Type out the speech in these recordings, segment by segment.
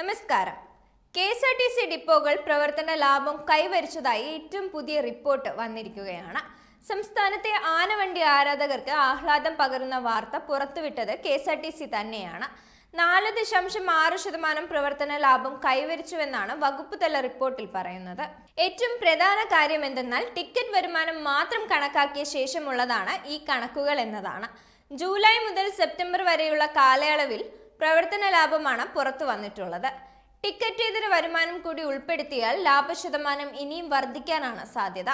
നമസ്കാരം. K S R T C ഡിപ്പോകൾ പ്രവർത്തന ലാഭം കൈവരിച്ചതായി ഏറ്റവും പുതിയ റിപ്പോർട്ട് വന്നിരിക്കുകയാണ്. സംസ്ഥാനത്തെ ആനവണ്ടി ആരാധകർക്ക് ആഹ്ലാദം പകരുന്ന വാർത്ത പുറത്തുവിട്ടത് K S R T C തന്നെയാണ്. നാല് ദശാംശം ആറ് ശതമാനം പ്രവർത്തന ലാഭം കൈവരിച്ചുവെന്നാണ് വകുപ്പ് തല റിപ്പോർട്ടിൽ പറയുന്നത്. ഏറ്റവും പ്രധാന കാര്യം എന്തെന്നാൽ ടിക്കറ്റ് വരുമാനം മാത്രം കണക്കാക്കിയ ശേഷമുള്ളതാണ് ഈ കണക്കുകൾ എന്നതാണ്. ജൂലൈ മുതൽ സെപ്റ്റംബർ വരെയുള്ള കാലയളവിൽ പ്രവർത്തന ലാഭമാണ് പുറത്തു വന്നിട്ടുള്ളത്. ടിക്കറ്റ് ഇതര വരുമാനം കൂടി ഉൾപ്പെടുത്തിയാൽ ലാഭശതമാനം ഇനിയും വർദ്ധിക്കാനാണ് സാധ്യത.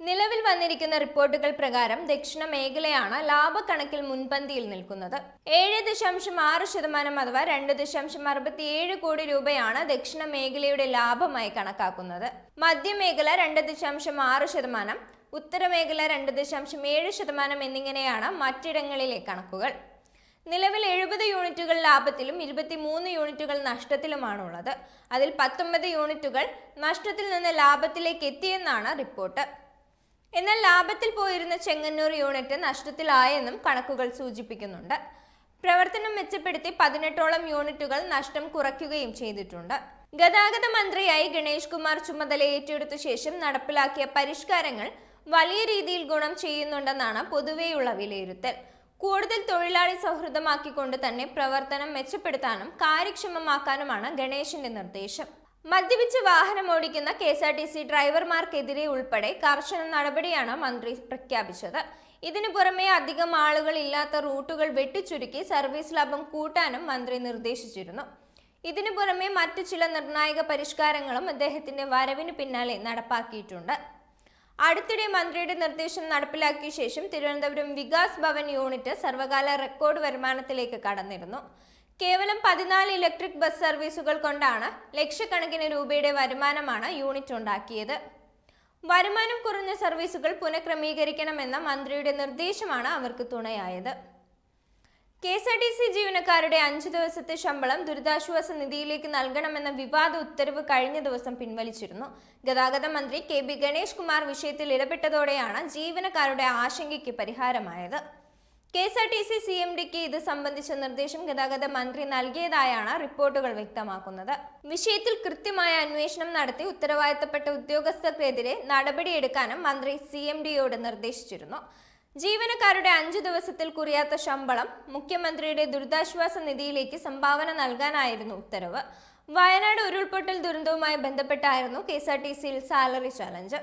നിലവിൽ വന്നിരിക്കുന്ന റിപ്പോർട്ടുകൾ പ്രകാരം ദക്ഷിണ മേഖലയാണ് ലാഭക്കണക്കിൽ മുൻപന്തിയിൽ നിൽക്കുന്നത്. ഏഴ് ദശാംശം ആറ് ശതമാനം അഥവാ രണ്ട് ദശാംശം അറുപത്തിയേഴ് കോടി രൂപയാണ് ദക്ഷിണ മേഖലയുടെ ലാഭമായി കണക്കാക്കുന്നത്. മധ്യമേഖല രണ്ട് ദശാംശം ആറ് ശതമാനം ഉത്തരമേഖല രണ്ട് ദശാംശം ഏഴ് ശതമാനം എന്നിങ്ങനെയാണ് മറ്റിടങ്ങളിലെ കണക്കുകൾ. നിലവിൽ എഴുപത് യൂണിറ്റുകൾ ലാഭത്തിലും ഇരുപത്തിമൂന്ന് യൂണിറ്റുകൾ നഷ്ടത്തിലുമാണ് ഉള്ളത് അതിൽ പത്തൊമ്പത് യൂണിറ്റുകൾ നഷ്ടത്തിൽ നിന്ന് ലാഭത്തിലേക്ക് എത്തിയെന്നാണ് റിപ്പോർട്ട്. എന്നാൽ ലാഭത്തിൽ പോയിരുന്ന ചെങ്ങന്നൂർ യൂണിറ്റ് നഷ്ടത്തിലായെന്നും കണക്കുകൾ സൂചിപ്പിക്കുന്നുണ്ട്. പ്രവർത്തനം മെച്ചപ്പെടുത്തി പതിനെട്ടോളം യൂണിറ്റുകൾ നഷ്ടം കുറയ്ക്കുകയും ചെയ്തിട്ടുണ്ട്. ഗതാഗത മന്ത്രിയായി ഗണേഷ് കുമാർ ചുമതല ഏറ്റെടുത്ത ശേഷം നടപ്പിലാക്കിയ പരിഷ്കാരങ്ങൾ വലിയ രീതിയിൽ ഗുണം ചെയ്യുന്നുണ്ടെന്നാണ് പൊതുവെയുള്ള വിലയിരുത്തൽ. കൂടുതൽ തൊഴിലാളി സൗഹൃദമാക്കിക്കൊണ്ട് തന്നെ പ്രവർത്തനം മെച്ചപ്പെടുത്താനും കാര്യക്ഷമമാക്കാനുമാണ് ഗണേശിന്റെ നിർദ്ദേശം. മദ്യപിച്ച് വാഹനം ഓടിക്കുന്ന K S R T C ഡ്രൈവർമാർക്കെതിരെ ഉൾപ്പെടെ കർശന നടപടിയാണ് മന്ത്രി പ്രഖ്യാപിച്ചത്. ഇതിനു പുറമെ അധികം ആളുകൾ ഇല്ലാത്ത റൂട്ടുകൾ വെട്ടിച്ചുരുക്കി സർവീസ് ലാഭം കൂട്ടാനും മന്ത്രി നിർദ്ദേശിച്ചിരുന്നു. ഇതിനു പുറമെ മറ്റു ചില നിർണായക പരിഷ്കാരങ്ങളും അദ്ദേഹത്തിന്റെ വരവിന് പിന്നാലെ നടപ്പാക്കിയിട്ടുണ്ട്. അടുത്തിടെ മന്ത്രിയുടെ നിർദ്ദേശം നടപ്പിലാക്കിയ ശേഷം തിരുവനന്തപുരം വികാസ് ഭവൻ യൂണിറ്റ് സർവകാല റെക്കോർഡ് വരുമാനത്തിലേക്ക് കടന്നിരുന്നു. കേവലം പതിനാല് ഇലക്ട്രിക് ബസ് സർവീസുകൾ കൊണ്ടാണ് ലക്ഷക്കണക്കിന് രൂപയുടെ വരുമാനമാണ് യൂണിറ്റ് ഉണ്ടാക്കിയത്. വരുമാനം കുറഞ്ഞ സർവീസുകൾ പുനഃക്രമീകരിക്കണമെന്ന മന്ത്രിയുടെ നിർദ്ദേശമാണ് അവർക്ക് തുണയായത്. K S R T C ജീവനക്കാരുടെ അഞ്ചു ദിവസത്തെ ശമ്പളം ദുരിതാശ്വാസ നിധിയിലേക്ക് നൽകണമെന്ന വിവാദ ഉത്തരവ് കഴിഞ്ഞ ദിവസം പിൻവലിച്ചിരുന്നു. ഗതാഗത മന്ത്രി കെ ബി ഗണേഷ് കുമാർ വിഷയത്തിൽ ഇടപെട്ടതോടെയാണ് ജീവനക്കാരുടെ ആശങ്കയ്ക്ക് പരിഹാരമായത്. K S R T C C M ഡിക്ക് ഇത് സംബന്ധിച്ച നിർദ്ദേശം ഗതാഗത മന്ത്രി നൽകിയതായാണ് റിപ്പോർട്ടുകൾ വ്യക്തമാക്കുന്നത്. വിഷയത്തിൽ കൃത്യമായ അന്വേഷണം നടത്തി ഉത്തരവാദിത്തപ്പെട്ട ഉദ്യോഗസ്ഥർക്കെതിരെ നടപടിയെടുക്കാനും മന്ത്രി സി എം ഡിയോട് നിർദ്ദേശിച്ചിരുന്നു. ജീവനക്കാരുടെ അഞ്ചു ദിവസത്തിൽ കുറിയാത്ത ശമ്പളം മുഖ്യമന്ത്രിയുടെ ദുരിതാശ്വാസ നിധിയിലേക്ക് സംഭാവന നൽകാനായിരുന്നു ഉത്തരവ്. വയനാട് ഉരുൾപൊട്ടൽ ദുരന്തവുമായി ബന്ധപ്പെട്ടായിരുന്നു കെ എസ് ആർ ടി സിയിൽ സാലറി ചലഞ്ച്.